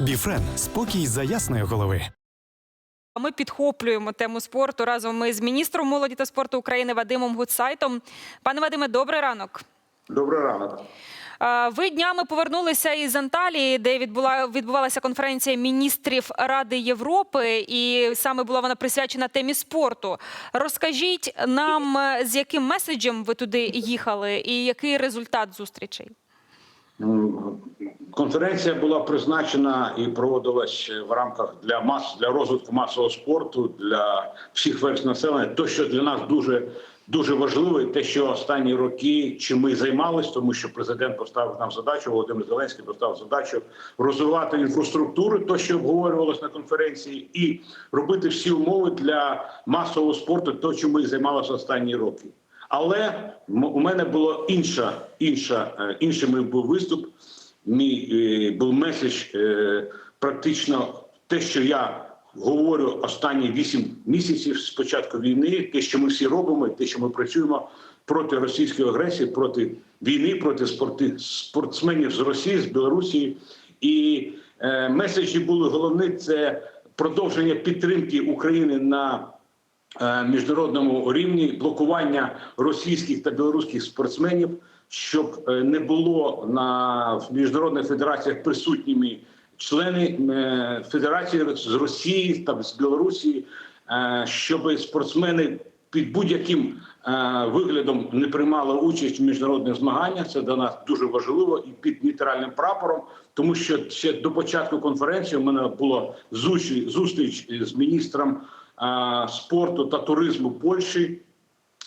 Біфрен спокій за ясної голови. Ми підхоплюємо тему спорту разом із міністром молоді та спорту України Вадимом Гудсайтом. Пане Вадиме, добрий ранок. Добрий ранок. Е, Ви днями повернулися із Анталії, де відбула відбувалася конференція міністрів Ради Європи, і саме була вона присвячена темі спорту. Розкажіть нам, е, з яким меседжем ви туди їхали, і який результат зустрічей? М, Конференція була призначена і проводилась в рамках для мас для розвитку масового спорту для всіх верств населення. То, що для нас дуже дуже важливо, і те, що останні роки чим ми займалися, тому що президент поставив нам задачу, Володимир Зеленський поставив задачу розвивати інфраструктуру, то що обговорювалось на конференції, і робити всі умови для масового спорту, то чим ми займалися останні роки. Але у мене було інша, інша, е, інший мій був виступ. Мій е, був меседж е, практично те, що я говорю останні вісім місяців з початку війни, те, що ми всі робимо, те, що ми працюємо проти російської агресії, проти війни, проти спорти, спортсменів з Росії, з Білорусі. І е, меседжі були головні це продовження підтримки України на міжнародному рівні блокування російських та білоруських спортсменів, щоб е, не було на в міжнародних федераціях присутніми члени е, федерації з Росії та з Білорусі, е, щоб спортсмени під будь-яким е, виглядом не приймали участь в міжнародних змаганнях. Це для нас дуже важливо і під нейтральним прапором, тому що ще до початку конференції у мене була зустріч, зустріч з міністром е, спорту та туризму Польщі.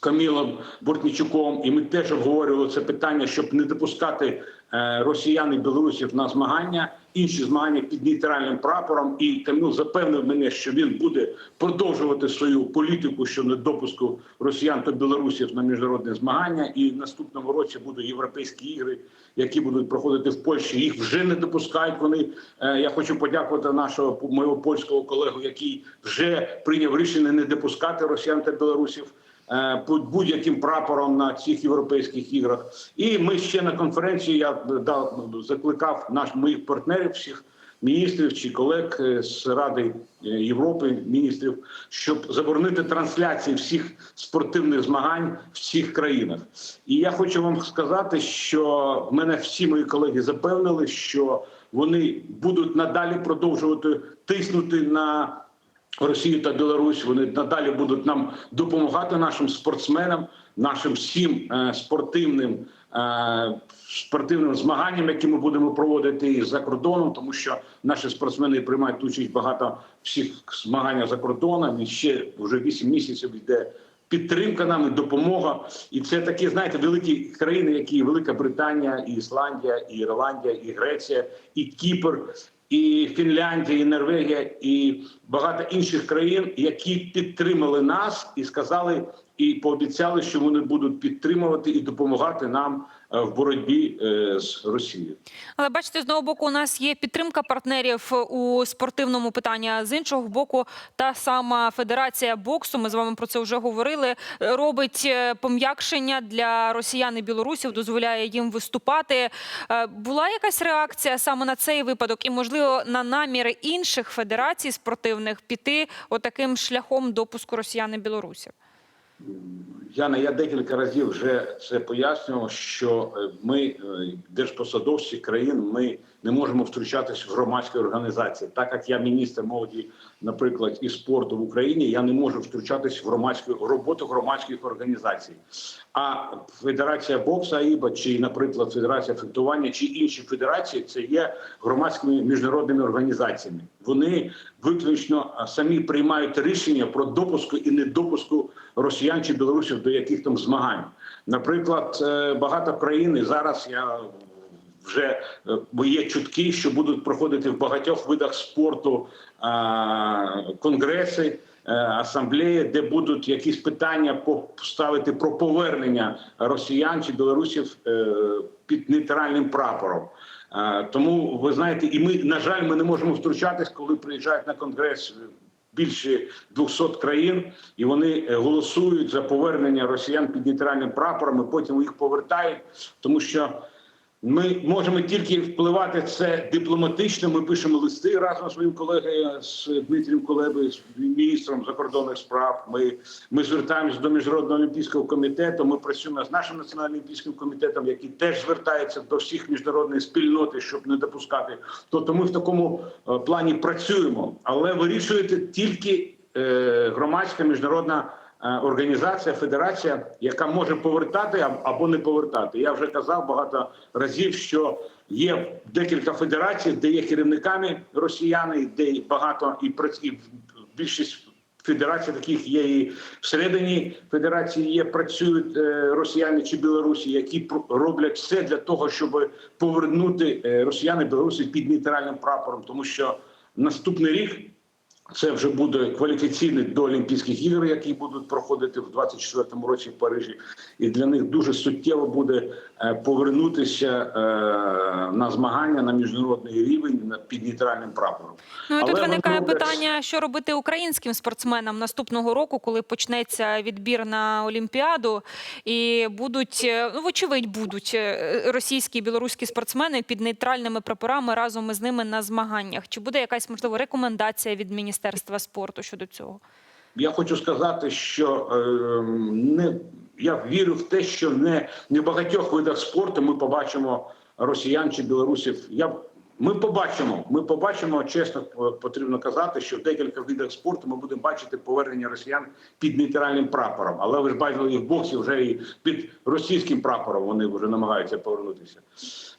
Камілом Бортнічуком, і ми теж обговорювали це питання, щоб не допускати е, росіян і білорусів на змагання, інші змагання під нейтральним прапором. І Каміл запевнив мене, що він буде продовжувати свою політику щодо допуску росіян та білорусів на міжнародні змагання. І в наступному році будуть європейські ігри, які будуть проходити в Польщі. Їх вже не допускають. Вони е, я хочу подякувати нашого моєго польського колегу, який вже прийняв рішення не допускати росіян та білорусів під будь-яким прапором на цих європейських іграх. І ми ще на конференції я дав закликав наш моїх партнерів, всіх міністрів чи колег е, з Ради е, Європи, міністрів, щоб заборонити трансляції всіх спортивних змагань в цих країнах. І я хочу вам сказати, що мене всі мої колеги запевнили, що вони будуть надалі продовжувати тиснути на Росію та Білорусь вони надалі будуть нам допомагати нашим спортсменам, нашим всім е, спортивним е, спортивним змаганням, які ми будемо проводити і за кордоном, тому що наші спортсмени приймають участь багато всіх змаганнях за кордоном. І ще вже 8 місяців йде підтримка нам і допомога. І це такі, знаєте, великі країни, які Велика Британія, і Ісландія, і Ірландія, і Греція, і Кіпр. І Фінляндія, і Норвегія, і багато інших країн, які підтримали нас і сказали, і пообіцяли, що вони будуть підтримувати і допомагати нам е, в боротьбі е, з Росією. Але бачите, з одного боку, у нас є підтримка партнерів у спортивному питанні. а З іншого боку, та сама федерація боксу. Ми з вами про це вже говорили. Робить е, пом'якшення для росіян і білорусів, дозволяє їм виступати. Була якась реакція саме на цей випадок, і можливо на наміри інших федерацій спортивних піти отаким шляхом допуску росіян і білорусів. Яна, я декілька разів вже це пояснював, що е, ми, е, держпосадовці країн, ми не можемо втручатись в громадські організації. Так як я міністр молоді, наприклад, і спорту в Україні, я не можу втручатись в громадську роботу громадських організацій. А Федерація бокса АІБА, чи, наприклад, Федерація фехтування, чи інші федерації, це є громадськими міжнародними організаціями. Вони виключно самі приймають рішення про допуску і недопуску росіян чи білорусів до яких там змагань. Наприклад, е, багато країн і зараз я вже е, бо є чутки, що будуть проходити в багатьох видах спорту конгреси. е, Асамблеї, де будуть якісь питання по- ставити про повернення росіян чи білорусів під нейтральним прапором. Тому ви знаєте, і ми на жаль, ми не можемо втручатись, коли приїжджають на конгрес більше 200 країн, і вони е, голосують за повернення росіян під нейтральним прапором. і Потім їх повертають, тому що Ми можемо тільки впливати це дипломатично. Ми пишемо листи разом з своїм колегою з Дмитрієм Кулебою, з міністром закордонних справ. Ми, ми звертаємося до міжнародного олімпійського комітету. Ми працюємо з нашим національним олімпійським комітетом, який теж звертається до всіх міжнародної спільноти, щоб не допускати. Тобто ми в такому е, плані працюємо, але вирішуєте тільки е, громадська міжнародна. Е, Організація, федерація, яка може повертати або не повертати. Я вже казав багато разів, що є декілька федерацій, де є керівниками росіяни, де багато і і більшість федерацій таких є і всередині федерації є працюють е, росіяни чи білорусі, які роблять все для того, щоб повернути е, росіян білорусі під нейтральним прапором, тому що наступний рік. Це вже буде кваліфіційний до Олімпійських ігор, які будуть проходити в 24-му році в Парижі, і для них дуже суттєво буде повернутися е, на змагання на міжнародний рівень під нейтральним прапором. Ну і тут Але виникає роблять- питання, що робити українським спортсменам наступного року, коли почнеться відбір на Олімпіаду, і будуть е, ну вочевидь будуть е, російські і білоруські спортсмени під нейтральними прапорами разом із ними на змаганнях. Чи буде якась можливо рекомендація від міністерства спорту щодо цього? Я хочу сказати, що е, не я вірю в те, що не, не багатьох видах спорту ми побачимо росіян чи білорусів. Я ми побачимо. Ми побачимо, чесно е, потрібно казати, що в декілька видах спорту ми будемо бачити повернення росіян під нейтральним прапором. Але ви ж бачили, і в боксі вже і під російським прапором вони вже намагаються повернутися.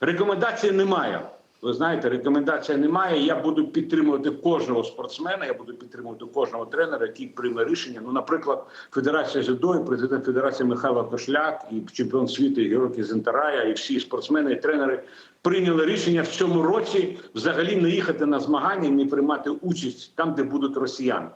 Рекомендацій немає. Ви знаєте, рекомендація немає. Я буду підтримувати кожного спортсмена. Я буду підтримувати кожного тренера, який прийме рішення. Ну, наприклад, Федерація дзюдо, і президент Федерації Михайло Кошляк, і чемпіон світу Георгій Зентарая, і всі спортсмени і тренери прийняли рішення в цьому році взагалі не їхати на змагання, і не приймати участь там, де будуть росіяни.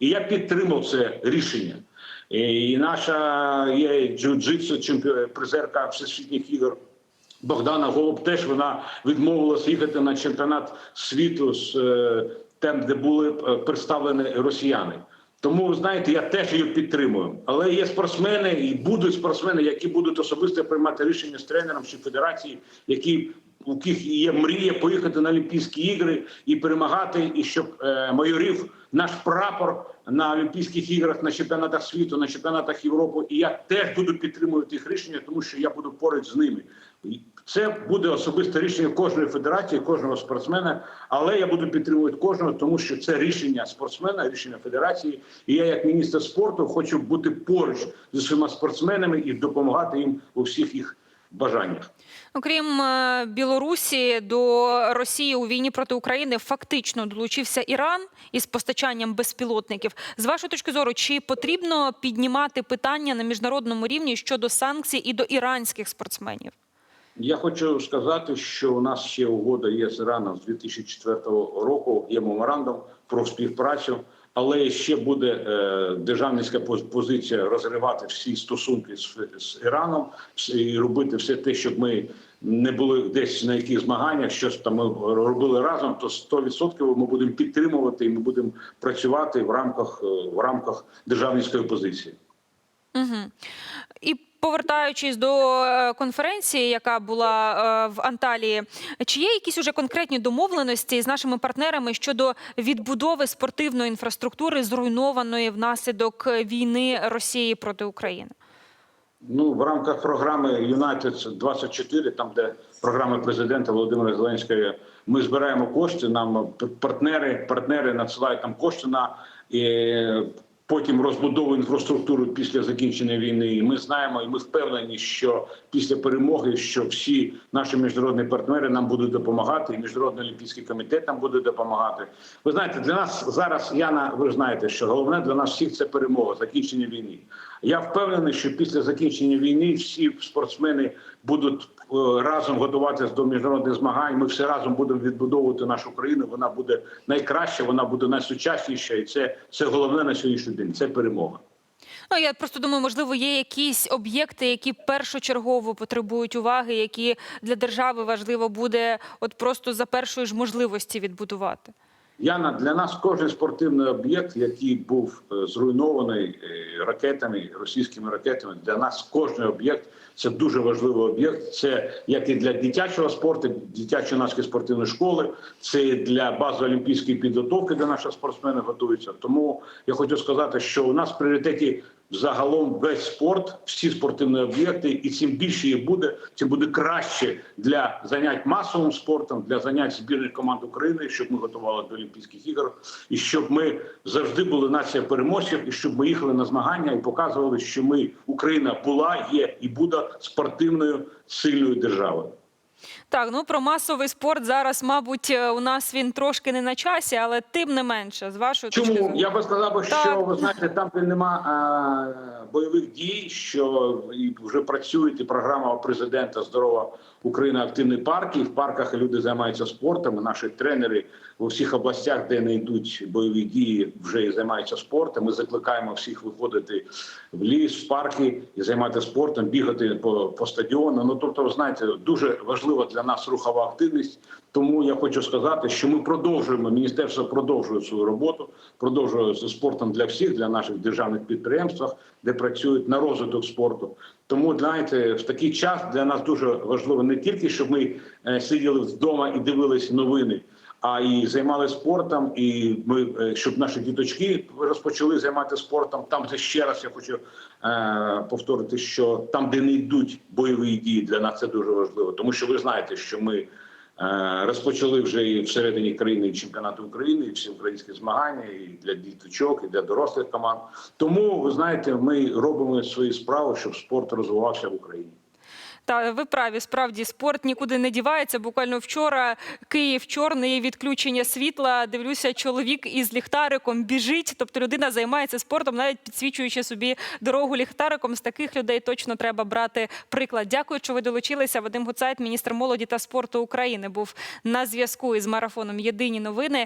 І я підтримав це рішення. І наша є джиу-джитсу, призерка всесвітніх ігор Богдана Голуб теж вона відмовилася їхати на чемпіонат світу з е, там, де були е, представлені росіяни. Тому ви знаєте, я теж її підтримую. Але є спортсмени і будуть спортсмени, які будуть особисто приймати рішення з тренером чи федерації, які у яких є мрія поїхати на Олімпійські ігри і перемагати, і щоб е, майорів наш прапор на Олімпійських іграх, на чемпіонатах світу, на чемпіонатах Європи. І я теж буду підтримувати їх рішення, тому що я буду поруч з ними. Це буде особисте рішення кожної федерації, кожного спортсмена. Але я буду підтримувати кожного, тому що це рішення спортсмена, рішення федерації. І я, як міністр спорту, хочу бути поруч зі своїми спортсменами і допомагати їм у всіх їх бажаннях. Окрім е, Білорусі до Росії у війні проти України фактично долучився Іран із постачанням безпілотників. З вашої точки зору, чи потрібно піднімати питання на міжнародному рівні щодо санкцій і до іранських спортсменів? Я хочу сказати, що у нас ще угода є з Іраном з 2004 року. Є меморандум про співпрацю, але ще буде е, державницька позиція розривати всі стосунки з, з Іраном і робити все те, щоб ми не були десь на яких змаганнях, щось там ми робили разом. То 100% ми будемо підтримувати і ми будемо працювати в рамках е, в рамках державницької позиції. Угу. І повертаючись до е, конференції, яка була е, в Анталії, чи є якісь уже конкретні домовленості з нашими партнерами щодо відбудови спортивної інфраструктури, зруйнованої внаслідок війни Росії проти України? Ну, в рамках програми United 24, там де програма президента Володимира Зеленського, ми збираємо кошти. Нам партнери, партнери надсилають там кошти на е, потім розбудову інфраструктури після закінчення війни. І ми знаємо, і ми впевнені, що після перемоги, що всі наші міжнародні партнери нам будуть допомагати, і міжнародний олімпійський комітет нам буде допомагати. Ви знаєте, для нас зараз Яна, ви знаєте, що головне для нас всіх це перемога, закінчення війни. Я впевнений, що після закінчення війни всі спортсмени будуть е, разом готуватися до міжнародних змагань. Ми всі разом будемо відбудовувати нашу країну. Вона буде найкраща, вона буде найсучасніша, і це, це головне на сьогоднішній день. Це перемога. Ну я просто думаю, можливо, є якісь об'єкти, які першочергово потребують уваги, які для держави важливо буде от просто за першої ж можливості відбудувати. Яна, для нас кожен спортивний об'єкт, який був е, зруйнований е, ракетами, російськими ракетами, для нас кожен об'єкт Це дуже важливий об'єкт. Це як і для дитячого спорту, дитячо-юнацької спортивної школи, це для базової олімпійської підготовки, де наші спортсмени готуються. Тому я хочу сказати, що у нас в пріоритеті загалом весь спорт, всі спортивні об'єкти, і чим більше їх буде, тим буде краще для занять масовим спортом, для занять збірних команд України, щоб ми готували до Олімпійських ігор, і щоб ми завжди були нація переможців, і щоб ми їхали на змагання і показували, що ми Україна була, є і буде спортивною сильною державою. Так, ну про масовий спорт зараз, мабуть, е, у нас він трошки не на часі, але тим не менше, з вашої точки Чому зору. я би сказав, би, що Так. ви знаєте, там, де нема а, бойових дій, що і вже працює і програма президента Здорова Україна активний парк. І в парках люди займаються спортом. Наші тренери у всіх областях, де не йдуть бойові дії, вже і займаються спортом. Ми закликаємо всіх виходити в ліс, в парки і займатися спортом, бігати по, по стадіону. Ну тобто, ви знаєте, дуже важлива для нас рухова активність. Тому я хочу сказати, що ми продовжуємо. Міністерство продовжує свою роботу, продовжує зі спортом для всіх, для наших державних підприємствах, де працюють на розвиток спорту. Тому знаєте, в такий час для нас дуже важливо не тільки щоб ми е, сиділи вдома і дивились новини. А і займалися спортом, і ми е, щоб наші діточки розпочали займатися спортом. Там де ще раз я хочу е, повторити, що там, де не йдуть бойові дії, для нас це дуже важливо, тому що ви знаєте, що ми е, розпочали вже і всередині країни і чемпіонати України, і всі українські змагання, і для діточок, і для дорослих команд. Тому ви знаєте, ми робимо свої справи, щоб спорт розвивався в Україні. Та ви праві, справді спорт нікуди не дівається. Буквально вчора Київ чорний відключення світла. Дивлюся, чоловік із ліхтариком біжить. Тобто людина займається спортом, навіть підсвічуючи собі дорогу ліхтариком. З таких людей точно треба брати приклад. Дякую, що ви долучилися. Вадим Гуцайт, міністр молоді та спорту України, був на зв'язку із марафоном Єдині новини.